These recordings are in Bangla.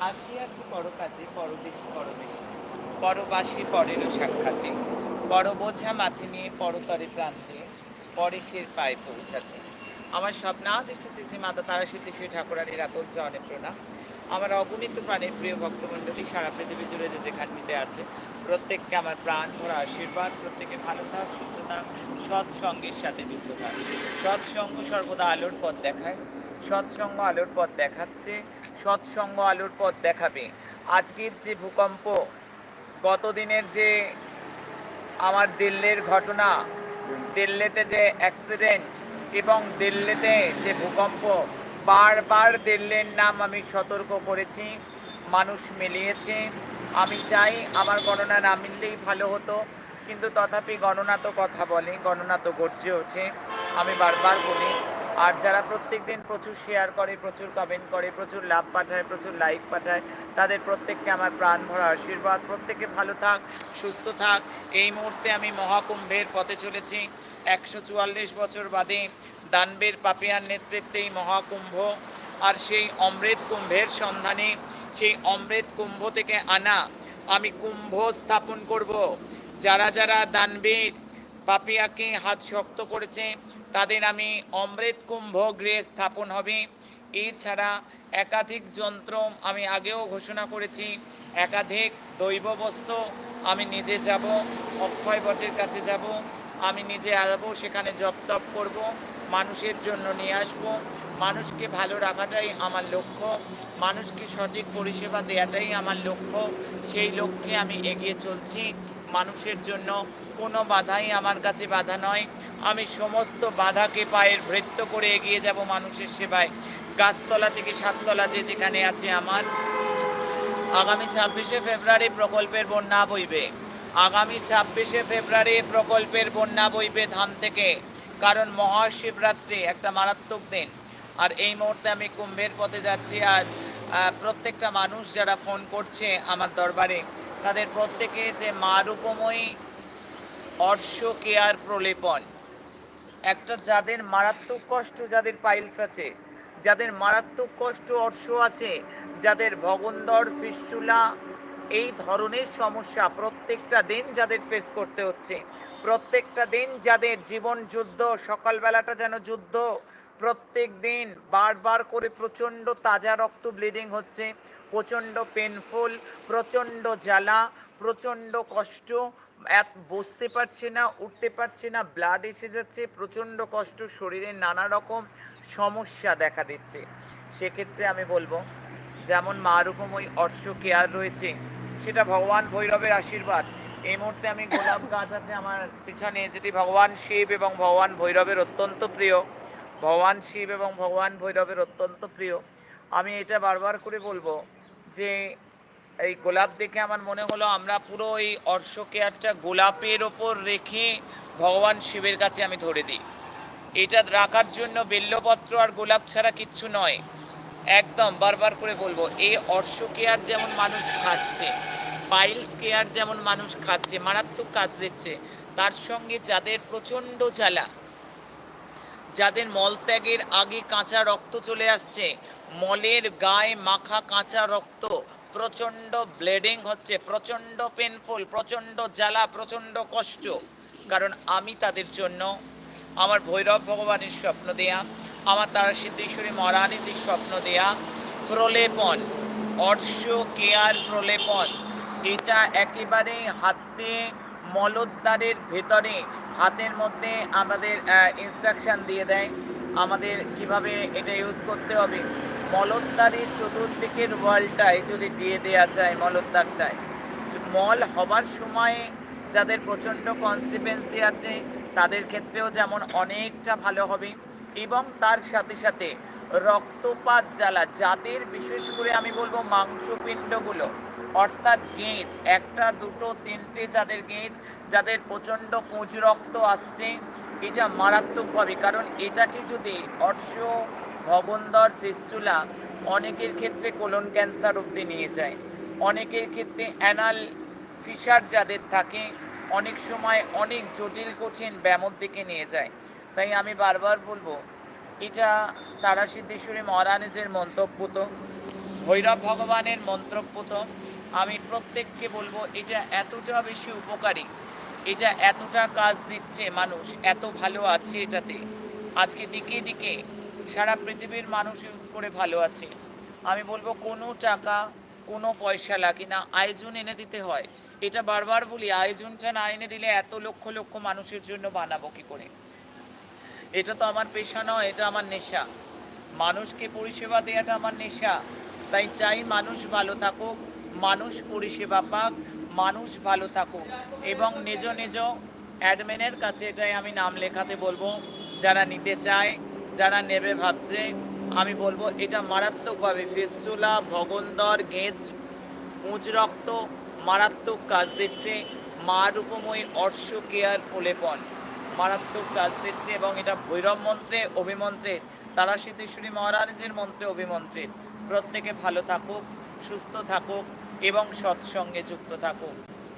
আসিয়াছি পরকাজে পরবেশী পরবেশী। পরবাসী পরেরও সাক্ষাতে। পর বোঝা মাথে নিয়ে পরতরে প্রান্তে পরেশের পায়ে পৌঁছাতে। আমার স্বপ্নাদিষ্ট শ্রী মাতা তারা সিদ্ধি শ্রী ঠাকুরানীর আতল চরণে প্রণাম। আমার অগণিত প্রাণের প্রিয় ভক্তমণ্ডলী সারা পৃথিবী জুড়ে যে যেখানটিতে আছে, প্রত্যেককে আমার প্রাণ, ভরা আশীর্বাদ, প্রত্যেকে ভালো থাক, সুস্থ থাক, সৎসঙ্গের সাথে যুক্ত থাক। সৎসঙ্গ সর্বদা আলোর পথ দেখায়। সৎসঙ্গ আলোর পথ দেখাচ্ছে, সৎসঙ্গ আলোর পথ দেখাবে। আজকের যে ভূকম্প, গতদিনের যে আমার দিল্লির ঘটনা, দিল্লিতে যে অ্যাক্সিডেন্ট এবং দিল্লিতে যে ভূকম্প, বারবার দিল্লির নাম আমি সতর্ক করেছি, মানুষ মিলিয়েছে। আমি চাই আমার গণনা না মিললেই ভালো হতো, কিন্তু তথাপি গণনা তো কথা বলে, গণনা তো গর্জে ওঠে। আমি বারবার বলি আর যারা প্রত্যেক দিন প্রচুর শেয়ার করে, প্রচুর কমেন্ট করে, প্রচুর লাভ পাঠায়, প্রচুর লাইক পাঠায়, তাদের প্রত্যেককে আমার প্রাণ ভরা আশীর্বাদ। প্রত্যেকে ভালো থাক, সুস্থ থাক। এই মুহূর্তে আমি মহাকুম্ভের পথে চলেছি। একশো চুয়াল্লিশ বছর বাদে দানবের পাপিয়ার নেতৃত্বে এই মহাকুম্ভ আর সেই অমৃত কুম্ভের সন্ধানে, সেই অমৃত কুম্ভ থেকে আনা আমি কুম্ভ স্থাপন করব। যারা যারা দানবীর পাপিয়াকে হাত শক্ত করেছে। তাদের আমি অমৃত কুম্ভ গৃহে স্থাপন হবে। এছাড়া একাধিক যন্ত্র আমি আগেও ঘোষণা করেছি। একাধিক দৈব বস্তু আমি নিজে যাব, অক্ষয় বটের কাছে যাব, আমি নিজে আসব সেখানে জপ তপ করব, মানুষের জন্য নিয়ে আসব। মানুষকে ভালো রাখাটাই আমার লক্ষ্য। মানুষকে সঠিক পরিষেবা দেওয়াটাই আমার লক্ষ্য। সেই লক্ষ্যে আমি এগিয়ে চলছি। মানুষের জন্য কোনো বাধাই আমার কাছে বাধা নয়। আমি সমস্ত বাধাকে পায়ের ভৃত্য করে এগিয়ে যাব মানুষের সেবায়। গাছতলা থেকে সাততলা যে যেখানে আছে আমার। আগামী ছাব্বিশে ফেব্রুয়ারি প্রকল্পের বন্যা বইবে। আগামী ছাব্বিশে ফেব্রুয়ারি প্রকল্পের বন্যা বইবে ধাম থেকে। কারণ মহাশিবরাত্রি একটা মারাত্মক দিন। আর এই মুহূর্তে আমি কুম্ভের পথে যাচ্ছি আর প্রত্যেকটা মানুষ যারা ফোন করছে আমার দরবারে তাদের প্রত্যেকে যে মা রূপময়ী অর্শ কেয়ার প্রলেপন। একটা যাদের মারাত্মক কষ্ট যাদের পাইলস আছে, যাদের মারাত্মক কষ্ট অর্শ আছে, যাদের ভগন্দর ফিস্টুলা এই ধরনের সমস্যা প্রত্যেকটা দিন যাদের ফেস করতে হচ্ছে, প্রত্যেকটা দিন যাদের জীবন যুদ্ধ, সকালবেলাটা যেন যুদ্ধ প্রত্যেক দিন বারবার করে প্রচণ্ড তাজা রক্ত ব্লিডিং হচ্ছে, প্রচণ্ড পেনফুল প্রচণ্ড জ্বালা, প্রচণ্ড কষ্ট, এত বসতে পারছে না, উঠতে পারছে না ব্লাড এসে যাচ্ছে, প্রচণ্ড কষ্ট, শরীরে নানা রকম সমস্যা দেখা দিচ্ছে। সেক্ষেত্রে আমি বলব, যেমন মা রূপময় অর্শ কেয়ার রয়েছে, সেটা ভগবান ভৈরবের আশীর্বাদ। এই মুহূর্তে আমি গোলাপ গাছ আছে আমার পিছনে, যেটি ভগবান শিব এবং ভগবান ভৈরবের অত্যন্ত প্রিয়। ভগবান শিব এবং ভগবান ভৈরবের অত্যন্ত প্রিয়। আমি এটা বারবার করে বলব যে, এই গোলাপ দেখে আমার মনে হলো আমরা পুরো এই অর্শ কেয়ারটা গোলাপের ওপর রেখে ভগবান শিবের কাছে আমি ধরে দিই। এটা রাখার জন্য বেল্লপত্র আর গোলাপ ছাড়া কিচ্ছু নয়। একদম বারবার করে বলব, এই অর্শ কেয়ার যেমন মানুষ খাচ্ছে, পাইলস কেয়ার যেমন মানুষ খাচ্ছে, মারাত্মক কাজ দিচ্ছে, তার সঙ্গে যাদের প্রচণ্ড জ্বালা যাদের মলত্যাগের আগে কাঁচা রক্ত চলে আসছে, মলের গায়ে মাখা কাঁচা রক্ত, প্রচণ্ড ব্লিডিং হচ্ছে, প্রচণ্ড পেনফুল প্রচণ্ড জ্বালা, প্রচণ্ড কষ্ট। কারণ আমি তাদের জন্য আমার ভৈরব ভগবানের স্বপ্ন দেয়া, আমার তারা সিদ্ধেশ্বরী মহারানীতির স্বপ্ন দেয়া, প্রলেপন, অর্শ, কেয়ার প্রলেপন, এটা একেবারে হাতে মলদ্বারের ভেতরে হাতের মধ্যে আমাদের ইনস্ট্রাকশন দিয়ে দেয়। আমাদের কীভাবে এটা ইউজ করতে হবে? মলদ্বারের চতুর্দিকের ওয়ালটায় যদি দিয়ে দেওয়া যায়, মলদ্বারটায়। মল হবার সময়ে যাদের প্রচণ্ড কনস্টিপেন্সি আছে, তাদের ক্ষেত্রেও যেমন অনেকটা ভালো হবে। এবং তার সাথে সাথে রক্তপাত জ্বালা, যাদের বিশেষ করে আমি বলব মাংসপিণ্ডগুলো অর্থাৎ গেঁজ, একটা, দুটো, তিনটে যাদের গেঁজ, যাদের প্রচণ্ড পুঁজ রক্ত আসছে, এটা মারাত্মকভাবে কারণ এটাকে যদি অর্শ ভগন্দর ফিস্টুলা অনেকের ক্ষেত্রে কোলন ক্যান্সার অবধি নিয়ে যায়। অনেকের ক্ষেত্রে অ্যানাল ফিশার যাদের থাকে, অনেক সময় অনেক জটিল, কঠিন ব্যামোর দিকে নিয়ে যায়। তাই আমি বারবার বলব, এটা তারা সিদ্ধেশ্বরী মহারানীজের মন্তব্য তো, ভৈরব ভগবানের মন্ত্রপুত আমি প্রত্যেককে বলব, এটা এতটা বেশি উপকারী, এটা এতটা কাজ দিচ্ছে মানুষ, এত ভালো আছে এটাতে। আজকে দিকে দিকে সারা পৃথিবীর মানুষ ইউজ করে ভালো আছে। আমি বলব, কোনো টাকা, কোনো পয়সা লাগে না, আয়োজন এনে দিতে হয়। এটা বারবার বলি, আয়োজনটা না এনে দিলে এত লক্ষ লক্ষ মানুষের জন্য বানাবো কি করে? এটা তো আমার পেশা নয়, এটা আমার নেশা। মানুষকে পরিষেবা দেওয়াটা আমার নেশা। তাই চাই মানুষ ভালো থাকুক মানুষ পরিষেবা পাক, মানুষ ভালো থাকুক। এবং নিজ নিজ অ্যাডমিনের কাছে এটাই আমি নাম লেখাতে বলব, যারা নিতে চায়, যারা নেবে ভাবছে, আমি বলব এটা মারাত্মকভাবে ফেসচুলা ভগন্দর, গেজ উঁচ রক্ত মারাত্মক কাজ দিচ্ছে। মা রূপময়ী অর্শ কেয়ার প্রলেপন মারাত্মক কাজ দিচ্ছে এবং এটা ভৈরব মন্ত্রে অভিমন্ত্রে তারা সিদ্ধেশ্বরী মহারাজের মন্ত্রে অভিমন্ত্রে। প্রত্যেকে ভালো থাকুক, সুস্থ থাকুক এবং সৎসঙ্গে যুক্ত থাকুক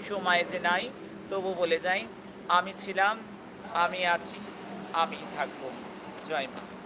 সময় যে নাই, তবু বলে যাই, আমি ছিলাম, আমি আছি, আমি থাকব। জয় মা।